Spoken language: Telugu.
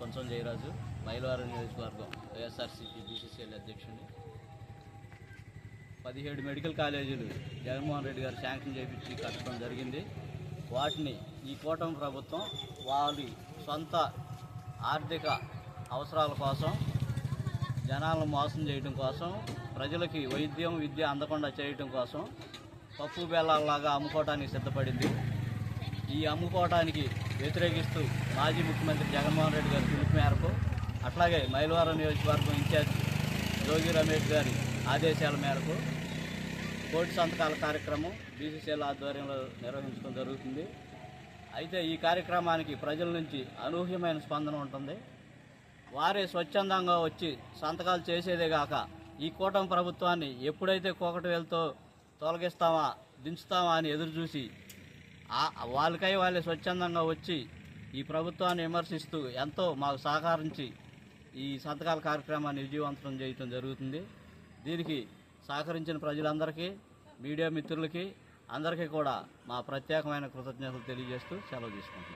కొంచెం జయరాజు మైలవరం నియోజకవర్గం వైఎస్ఆర్సీపీ బీసీసీఎల్ అధ్యక్షుడిని పదిహేడు మెడికల్ కాలేజీలు జగన్మోహన్ రెడ్డి గారు శాంక్షన్ చేపించి కట్టడం జరిగింది. వాటిని ఈ కూటమి ప్రభుత్వం వారి సొంత ఆర్థిక అవసరాల కోసం జనాలను మోసం చేయడం కోసం ప్రజలకి వైద్యం విద్య అందకుండా చేయడం కోసం పప్పు బెల్లాలాగా అమ్ముకోవడానికి సిద్ధపడింది. ఈ అమ్ముకోవడానికి వ్యతిరేకిస్తూ మాజీ ముఖ్యమంత్రి జగన్మోహన్ రెడ్డి గారి పిలుపు మేరకు అట్లాగే మైలవరం నియోజకవర్గం ఇన్ఛార్జ్ జోగి రమేష్ గారి ఆదేశాల మేరకు కోటి సంతకాల కార్యక్రమం బీసీసీఎల్ ఆధ్వర్యంలో నిర్వహించడం జరుగుతుంది. అయితే ఈ కార్యక్రమానికి ప్రజల నుంచి అనూహ్యమైన స్పందన ఉంటుంది. వారే స్వచ్ఛందంగా వచ్చి సంతకాలు చేసేదే కాక ఈ కూటమి ప్రభుత్వాన్ని ఎప్పుడైతే కోకటి వేలతో తొలగిస్తామా దించుతామా అని ఎదురుచూసి వాళ్ళకై వాళ్ళే స్వచ్ఛందంగా వచ్చి ఈ ప్రభుత్వాన్ని విమర్శిస్తూ ఎంతో మాకు సహకరించి ఈ సంతకాల కార్యక్రమాన్ని విజయవంతం చేయటం జరుగుతుంది. దీనికి సహకరించిన ప్రజలందరికీ మీడియా మిత్రులకి అందరికీ కూడా మా ప్రత్యేకమైన కృతజ్ఞతలు తెలియజేస్తూ సెలవు తీసుకుంటాం